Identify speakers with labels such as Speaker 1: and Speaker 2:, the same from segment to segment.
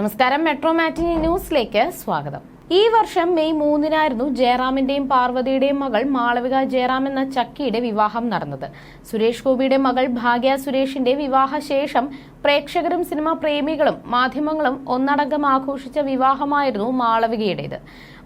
Speaker 1: നമസ്കാരം. മെട്രോ മാറ്റിനി ന്യൂസിലേക്ക് സ്വാഗതം. ഈ വർഷം മെയ് മൂന്നിനായിരുന്നു ജയറാമിന്റെയും പാർവതിയുടെയും മകൾ മാളവിക ജയറാം എന്ന ചക്കിയുടെ വിവാഹം നടന്നത്. സുരേഷ് ഗോപിയുടെ മകൾ ഭാഗ്യ സുരേഷിന്റെ വിവാഹശേഷം പ്രേക്ഷകരും സിനിമാ പ്രേമികളും മാധ്യമങ്ങളും ഒന്നടങ്കം ആഘോഷിച്ച വിവാഹമായിരുന്നു മാളവികയുടേത്.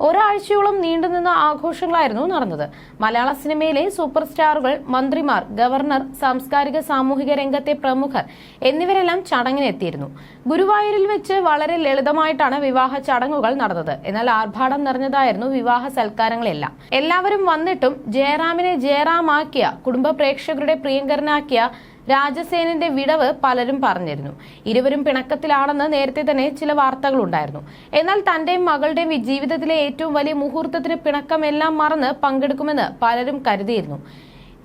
Speaker 1: ഒരാഴ്ചയോളം നീണ്ടുനിന്ന ആഘോഷങ്ങളായിരുന്നു നടന്നത്. മലയാള സിനിമയിലെ സൂപ്പർ സ്റ്റാറുകൾ മന്ത്രിമാർ ഗവർണർ സാംസ്കാരിക സാമൂഹിക രംഗത്തെ പ്രമുഖർ എന്നിവരെല്ലാം ചടങ്ങിനെത്തിയിരുന്നു. ഗുരുവായൂരിൽ വെച്ച് വളരെ ലളിതമായിട്ടാണ് വിവാഹ ചടങ്ങുകൾ നടന്നത്. എന്നാൽ ആർഭാടം നിറഞ്ഞതായിരുന്നു വിവാഹ സൽക്കാരങ്ങളെല്ലാം. എല്ലാവരും വന്നിട്ടും ജയറാമിനെ ജയറാമാക്കിയ കുടുംബ പ്രേക്ഷകരുടെ പ്രിയങ്കരനാക്കിയ രാജസേനന്റെ വിടവ് പലരും പറഞ്ഞിരുന്നു. ഇരുവരും പിണക്കത്തിലാണെന്ന് നേരത്തെ തന്നെ ചില വാർത്തകളുണ്ടായിരുന്നു. എന്നാൽ തന്റെയും മകളുടെയും ജീവിതത്തിലെ ഏറ്റവും വലിയ മുഹൂർത്തത്തിന് പിണക്കമെല്ലാം മറന്ന് പങ്കെടുക്കുമെന്ന് പലരും കരുതിയിരുന്നു.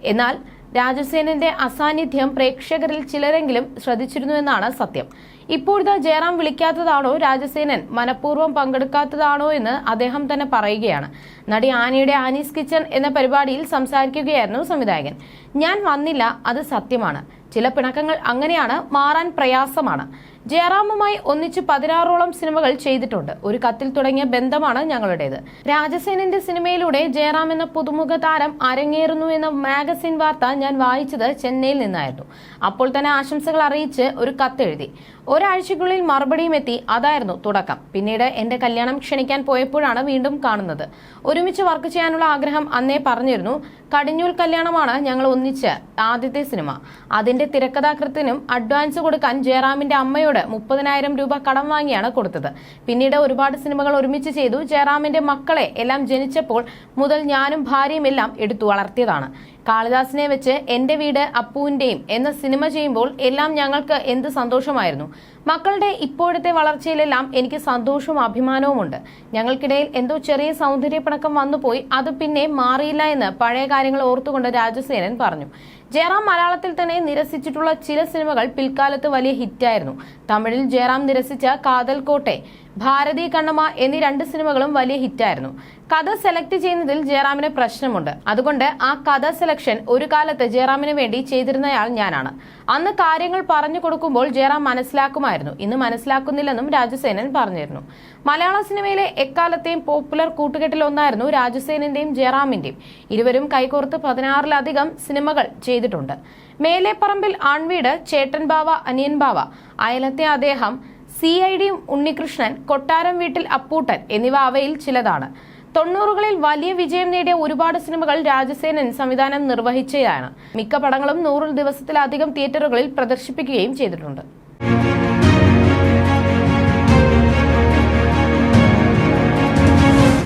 Speaker 1: എന്നാൽ രാജസേനന്റെ അസാന്നിധ്യം പ്രേക്ഷകരിൽ ചിലരെങ്കിലും ശ്രദ്ധിച്ചിരുന്നുവെന്നാണ് സത്യം. ഇപ്പോഴത്തെ ജയറാം വിളിക്കാത്തതാണോ രാജസേനൻ? മനഃപൂർവം പങ്കെടുക്കാത്തതാണോ എന്ന് അദ്ദേഹം തന്നെ പറയുകയാണ്. നടി ആനിയുടെ ആനീസ് കിച്ചൺ എന്ന പരിപാടിയിൽ സംസാരിക്കുകയായിരുന്നു സംവിധായകൻ. ഞാൻ വന്നില്ല അത് സത്യമാണ്. ചില പിണക്കങ്ങൾ അങ്ങനെയാണ് മാറാൻ പ്രയാസമാണ്. ജയറാമുമായി ഒന്നിച്ച് പതിനാറോളം സിനിമകൾ ചെയ്തിട്ടുണ്ട്. ഒരു കത്തിൽ തുടങ്ങിയ ബന്ധമാണ് ഞങ്ങളുടേത്. രാജസേനന്റെ സിനിമയിലൂടെ ജയറാം എന്ന പുതുമുഖ താരം അരങ്ങേറുന്നു എന്ന മാഗസിൻ വാർത്ത ഞാൻ വായിച്ചത് ചെന്നൈയിൽ നിന്നായിരുന്നു. അപ്പോൾ തന്നെ ആശംസകൾ അറിയിച്ച് ഒരു കത്തെഴുതി. ഒരാഴ്ചയ്ക്കുള്ളിൽ മറുപടിയും എത്തി. അതായിരുന്നു തുടക്കം. പിന്നീട് എന്റെ കല്യാണം ക്ഷണിക്കാൻ പോയപ്പോഴാണ് വീണ്ടും കാണുന്നത്. ഒരുമിച്ച് വർക്ക് ചെയ്യാനുള്ള ആഗ്രഹം അന്നേ പറഞ്ഞിരുന്നു. കടിഞ്ഞൂൽ കല്യാണമാണ് ഞങ്ങൾ ഒന്നിച്ച് ആദ്യത്തെ സിനിമ. അതിന്റെ തിരക്കഥാകൃത്തിനും അഡ്വാൻസ് കൊടുക്കാൻ ജയറാമിന്റെ അമ്മയോട് മുപ്പതിനായിരം രൂപ കടം വാങ്ങിയാണ് കൊടുത്തത്. പിന്നീട് ഒരുപാട് സിനിമകൾ ഒരുമിച്ച് ചെയ്തു. ജയറാമിന്റെ മക്കളെ എല്ലാം ജനിച്ചപ്പോൾ മുതൽ ഞാനും ഭാര്യയും എല്ലാം എടുത്തു വളർത്തിയതാണ്. കാളിദാസിനെ വെച്ച് എന്റെ വീട് അപ്പുവിന്റെയും എന്ന സിനിമ ചെയ്യുമ്പോൾ എല്ലാം ഞങ്ങൾക്ക് എന്ത് സന്തോഷമായിരുന്നു. മക്കളുടെ ഇപ്പോഴത്തെ വളർച്ചയിലെല്ലാം എനിക്ക് സന്തോഷവും അഭിമാനവുമുണ്ട് ഞങ്ങൾക്കിടയിൽ എന്തോ ചെറിയ സൗന്ദര്യപ്പിണക്കം വന്നുപോയി. അത് പിന്നെ മാറിയില്ല എന്ന് പഴയ കാര്യങ്ങൾ ഓർത്തുകൊണ്ട് രാജസേനൻ പറഞ്ഞു. ജയറാം മലയാളത്തിൽ തന്നെ നിരസിച്ചിട്ടുള്ള ചില സിനിമകൾ പിൽക്കാലത്ത് വലിയ ഹിറ്റായിരുന്നു. തമിഴിൽ ജയറാം നിരസിച്ച കാതൽ കോട്ടെ ഭാരതി കണ്ണമ്മ എന്നീ രണ്ട് സിനിമകളും വലിയ ഹിറ്റായിരുന്നു. കഥ സെലക്ട് ചെയ്യുന്നതിൽ ജയറാമിന് പ്രശ്നമുണ്ട്. അതുകൊണ്ട് ആ കഥ സെലക്ഷൻ ഒരു കാലത്ത് ജയറാമിന് വേണ്ടി ചെയ്തിരുന്നയാൾ ഞാനാണ്. അന്ന് കാര്യങ്ങൾ പറഞ്ഞു കൊടുക്കുമ്പോൾ ജയറാം മനസ്സിലാക്കുമായിരുന്നു. ഇന്ന് മനസ്സിലാക്കുന്നില്ലെന്നും രാജസേനൻ പറഞ്ഞിരുന്നു. മലയാള സിനിമയിലെ എക്കാലത്തെയും പോപ്പുലർ കൂട്ടുകെട്ടിലൊന്നായിരുന്നു രാജസേനന്റെയും ജയറാമിന്റെയും. ഇരുവരും കൈകോർത്ത് പതിനാറിലധികം സിനിമകൾ ചെയ്തിട്ടുണ്ട്. മേലെപ്പറമ്പിൽ ആൺവീട് ചേട്ടൻ ബാവ അനിയൻ ബാവ അയലത്തെ അദ്ദേഹം സി ഐ ഡി ഉണ്ണികൃഷ്ണൻ കൊട്ടാരം വീട്ടിൽ അപ്പൂട്ടൻ എന്നിവ അവയിൽ ചിലതാണ്. തൊണ്ണൂറുകളിൽ വലിയ വിജയം നേടിയ ഒരുപാട് സിനിമകൾ രാജസേനൻ സംവിധാനം നിർവഹിച്ചതാണ് മിക്ക പടങ്ങളും നൂറ് ദിവസത്തിലധികം തിയേറ്ററുകളിൽ പ്രദർശിപ്പിക്കുകയും ചെയ്തിട്ടുണ്ട്.